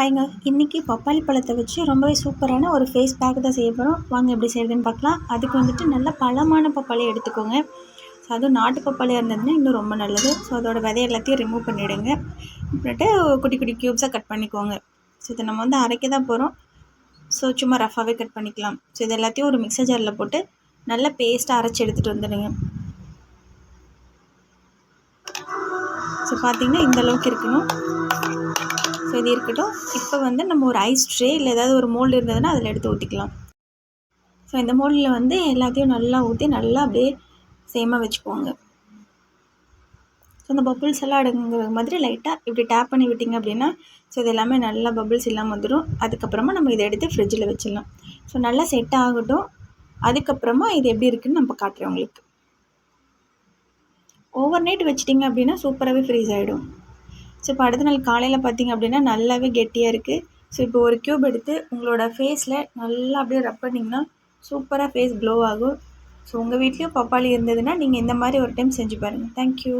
ஹைங்க இன்றைக்கி பப்பாளி பழத்தை வச்சு ரொம்பவே சூப்பரான ஒரு ஃபேஸ் பேக் தான் செய்ய போகிறோம் வாங்க எப்படி செய்யுதுன்னு பார்க்கலாம். அதுக்கு வந்துட்டு நல்ல பழமான பப்பாளி எடுத்துக்கோங்க. ஸோ அதுவும் நாட்டு பப்பாளியாக இருந்ததுன்னா இன்னும் ரொம்ப நல்லது. ஸோ அதோட விதை எல்லாத்தையும் ரிமூவ் பண்ணிவிடுங்க அப்புறட்டு குட்டி குட்டி க்யூப்ஸாக கட் பண்ணிக்கோங்க. ஸோ இதை நம்ம வந்து அரைக்க தான் போகிறோம் ஸோ சும்மா ரஃபாகவே கட் பண்ணிக்கலாம். ஸோ இது எல்லாத்தையும் ஒரு மிக்சர் ஜாரில் போட்டு நல்லா பேஸ்ட்டாக அரைச்சி எடுத்துகிட்டு வந்துடுங்க. ஸோ பார்த்திங்கன்னா இந்த அளவுக்கு இருக்கணும். ஸோ இது இருக்கட்டும். இப்போ வந்து நம்ம ஒரு ஐஸ் ட்ரே இல்லை ஏதாவது ஒரு மோல்டு இருந்ததுன்னா அதில் எடுத்து ஊற்றிக்கலாம் ஸோ இந்த மோல்டில் வந்து எல்லாத்தையும் நல்லா ஊற்றி நல்லா அப்படியே சேமாக வச்சுக்கோங்க ஸோ இந்த பபுள்ஸ் எல்லாம் அடங்குற மாதிரி லைட்டாக இப்படி டேப் பண்ணி விட்டிங்க அப்படின்னா ஸோ இது எல்லாமே நல்லா பபுள்ஸ் இல்லாமல் வந்துடும் அதுக்கப்புறமா நம்ம இதை எடுத்து ஃப்ரிட்ஜில் வச்சிடலாம். ஸோ நல்லா செட் ஆகட்டும். அதுக்கப்புறமா இது எப்படி இருக்குதுன்னு நம்ம காட்டுறேன் உங்களுக்கு. ஓவர் நைட் வச்சிட்டிங்க அப்படின்னா சூப்பராகவே ஃப்ரீஸ் ஆகிடும் ஸோ இப்போ அடுத்த நாள் காலையில் பார்த்திங்க அப்படின்னா நல்லாவே கெட்டியாக இருக்குது ஸோ இப்போ ஒரு க்யூப் எடுத்து உங்களோட ஃபேஸில் நல்லா அப்படியே ரப் பண்ணிங்கன்னா சூப்பராக ஃபேஸ் க்ளோ ஆகும். ஸோ உங்கள் வீட்லேயும் பப்பாளி இருந்ததுன்னா நீங்கள் இந்த மாதிரி ஒரு டைம் செஞ்சு பாருங்கள் தேங்க்யூ